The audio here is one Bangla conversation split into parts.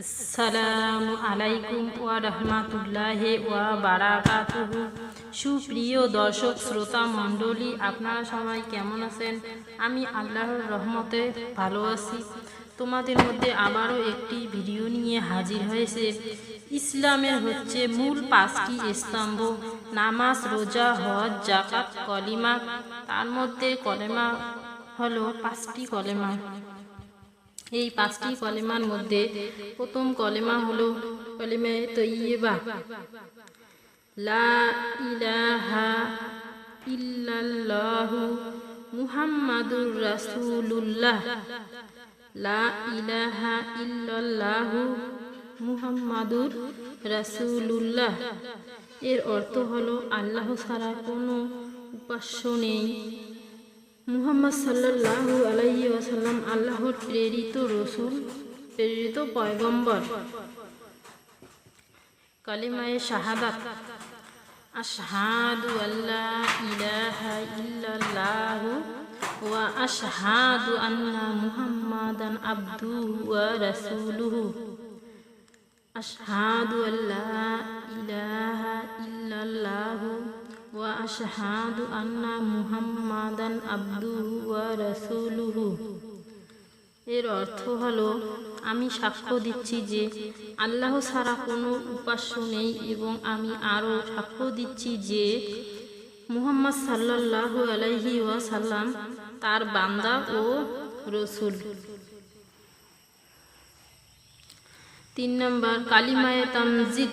আসসালামু আলাইকুম ওয়া রাহমাতুল্লাহি ওয়া বারাকাতুহু। সুপ্রিয় দর্শক, শ্রোতা মণ্ডলী, আপনারা সবাই কেমন আছেন? আমি আল্লাহর রহমতে ভালো আছি। তোমাদের মধ্যে আবারও একটি ভিডিও নিয়ে হাজির হয়েছে। ইসলামের হচ্ছে মূল পাঁচটি স্তম্ভ। নামাজ, রোজা, হজ জাকাত কলিমা। তার মধ্যে কলেমা হলো পাঁচটি কলেমা। এই পাঁচটি কলেমার মধ্যে প্রথম কলেমা হলো কলেমে তৈয়বা। লা ইলাহা ইল্লাল্লাহু মুহাম্মাদুর রাসূলুল্লাহ। লা ইলাহা ইল্লাল্লাহু মুহাম্মাদুর রাসূলুল্লাহ। এর অর্থ হলো আল্লাহ ছাড়া কোনো উপাস্য নেই। মুহাম্মদ সাল্লাল্লাহু আলাইহি আল্লাহর প্রেরিত রসুল, প্রেরিত পয়গম্বর। কালিমায়ে শাহাদাত। আশহাদু আল্লাহ ইলাহা ইল্লাল্লাহু ওয়া আশহাদু আন্না মুহাম্মাদান আবদুহু ওয়া রাসূলুহু। আশহাদু আল্লা ওয়া আশহাদু আন্না মুহাম্মাদান আবদুহু ওয়া রাসূলুহু এর অর্থ হলো, আমি সাক্ষ্য দিচ্ছি যে আল্লাহ ছাড়া কোনো উপাস্য নেই এবং আমি আরও সাক্ষ্য দিচ্ছি যে মুহাম্মদ সাল্লাল্লাহু আলাইহি ওয়াসাল্লাম তার বান্দা ও রসুল। তিন নম্বর, কালিমায়ে তামজিদ।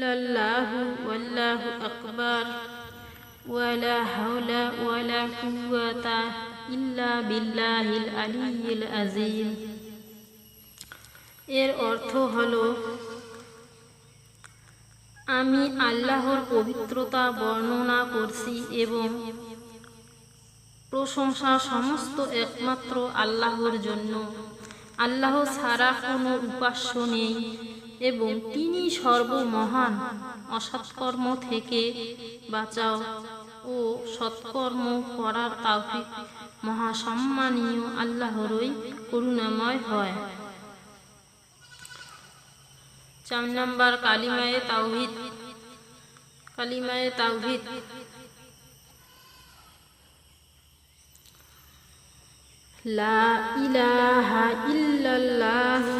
ইলাহা ইল্লাল্লাহু ওয়াল্লাহু আকবার। ওয়ালা হাওলা ওয়ালা কুওয়াতা ইল্লা বিল্লাহিল আলিয়্যিল আযীম। এর অর্থ হলো, আমি আল্লাহর পবিত্রতা বর্ণনা করছি এবং প্রশংসা সমস্ত একমাত্র আল্লাহর জন্য। আল্লাহ ছাড়া কোনো উপাস্য নেই। এবং তিনি সর্বমহান। অসৎকর্ম থেকে বাঁচাও ও সৎকর্ম করার তাওফিক। মহাসম্মানীয় আল্লাহরই করুণাময় হয়। চার নম্বর কালিমায়ে তাওহিদ। কালিমায়ে তাওহিদ। লা ইলাহা ইল্লাল্লাহু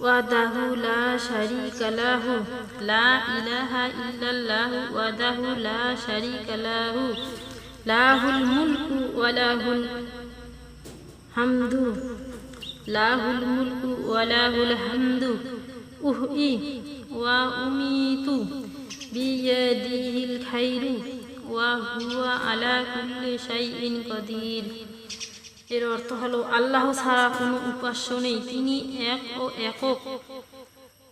وحده لا شريك له. لا إله إلا الله وحده لا شريك له. له الملك وله الحمد. له الملك وله الحمد. أحيي وأميت بيده الخير وهو على كل شيء قدير. এর অর্থ হলো, আল্লাহ ছাড়া কোনো উপাস্য নেই, তিনি এক ও একক,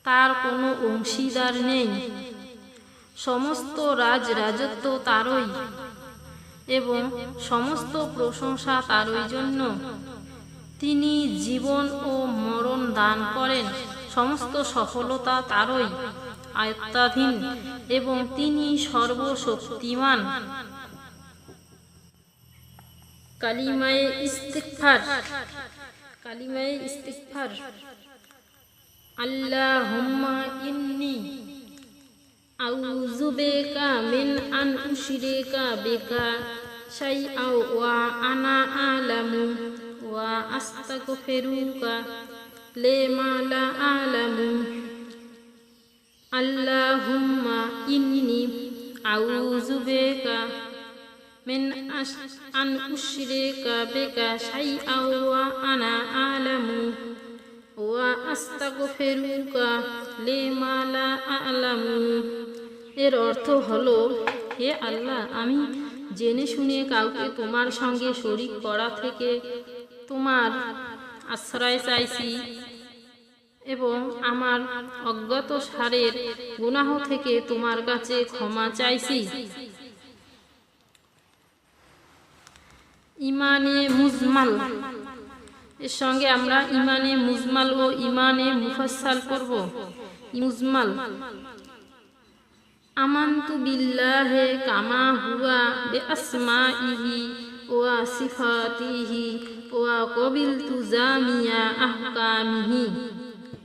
তার কোনো অংশীদার নেই। সমস্ত রাজ রাজত্ব তারই এবং সমস্ত প্রশংসা তারই জন্য। তিনি জীবন ও মরণ দান করেন, সমস্ত সফলতা তারই আয়ত্তাধীন এবং তিনি সর্বশক্তিমান। কালিমায়ে ইস্তিগফার। কালিমায়ে ইস্তিগফার। আল্লাহুম্মা ইন্নি আউযু বিকা মিন আন উশরিকা বিকা শাইআ ওয়া আনা আলামু ওয়া আস্তাগফিরুকা লিমা লা আলামু। আল্লাহুম্মা ইন্নি আউযু বিকা আন উশরিকা বিকা শাইআন ওয়া আনা আ'লামু। ওয়া আস্তাগফিরুকা লিমা লা আ'লামু। এর অর্থ হলো, হে আল্লাহ, আমি জেনে শুনে কাউকে তোমার সঙ্গে শরিক করা থেকে তোমার আশ্রয় চাইছি এবং আমার অজ্ঞাত সারের গুনাহ থেকে তোমার কাছে ক্ষমা চাইছি। ইমানে মুজমাল। এর সঙ্গে আমরা ইমানে মুজমাল ও ইমানে মুফাসাল করব। মুজমাল। আমান্তু বিল্লাহে কামা হুয়া বে আসমাইহি ওয়া সিফাতিহি ওয়া কবিলতু জামিয়া আহকামিহি।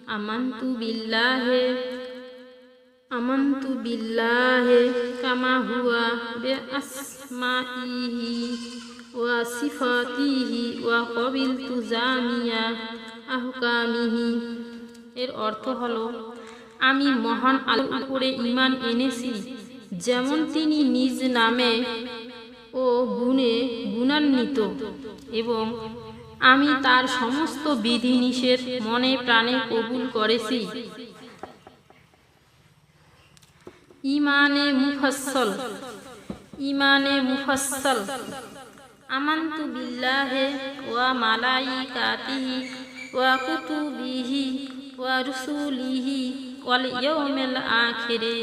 আমান্তু বিল্লাহে আমান্তু বিল্লাহে কামা হুয়া বে আসমাইহি সিফাতিহি ওয়া কবিলতু জামিয়া আহকামিহি। এর অর্থ হলো, আমি মহান আলোর উপরে ইমান এনেছি, যেমন তিনি নিজ নামে ও গুণে গুণান্বিত এবং আমি তার সমস্ত বিধিনিষেধ মনে প্রাণে কবুল করেছি। ইমানে মুফাসসল ইমানে মুফাসসল। আমান্তু বিল্লাহে ওয়া মালাইকাতিহি ওয়া কুতুবিহি ওয়া রুসুলিহি ওয়াল ইয়াউমিল আখিরে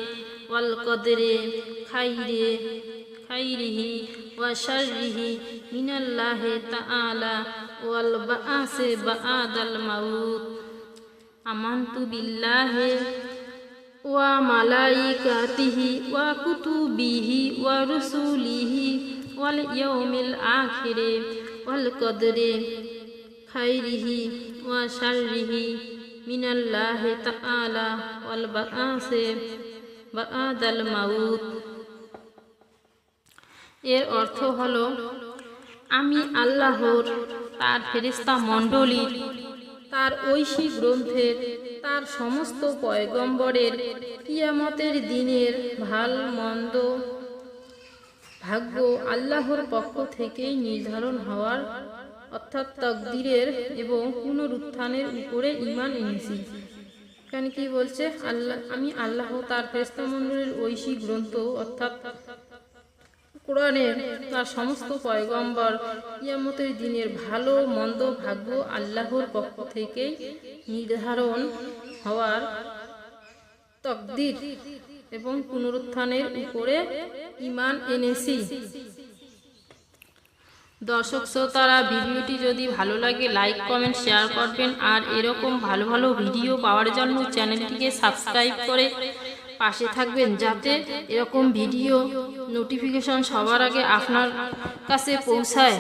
ওয়াল কদরে খাইরে খাইরিহি ওয়া শাররিহি মিনাল্লাহি তাআলা ওয়াল বাআসে বাআদাল মাউত। আমান্তু বিল্লাহি ওয়া মালাইকাতিহি ওয়া কুতুবিহি ওয়া রুসুলিহি ওয়াল কদরে খাইরিহি ওয়া শাররিহি মিনাল্লাহি তাআলা ওয়াল বাআসে বাআদাল মাউত এর অর্থ হলো, আমি আল্লাহর, তার ফেরেশতা মণ্ডলীর তার ঐশী গ্রন্থের তার সমস্ত পয়গম্বরের কিয়ামতের দিনের ভালো মন্দ ভাগ্য আল্লাহর পক্ষ থেকেই নির্ধারণ হওয়ার, অর্থাৎ তকদিরের এবং পুনরুত্থানের উপরে ইমান এনেছি। কেন কি বলছে? আল্লাহ, আমি আল্লাহ তার ফেস্তমণ্ডলের ঐশী গ্রন্থ, অর্থাৎ কোরআনের তার সমস্ত পয়গম্বর ইয়ামতের দিনের ভালো, মন্দ ভাগ্য আল্লাহর পক্ষ থেকেই নির্ধারণ হওয়ার তকদির। এবং পুনরুত্থানের উপরে ইমান এনেছি। দর্শক শ্রোতারা, ভিডিওটি যদি ভালো লাগে, লাইক, কমেন্ট, শেয়ার করবেন। আর এরকম ভালো ভালো ভিডিও পাওয়ার জন্য চ্যানেলটিকে সাবস্ক্রাইব করে পাশে থাকবেন, যাতে এরকম ভিডিও নোটিফিকেশন সবার আগে আপনার কাছে পৌঁছায়।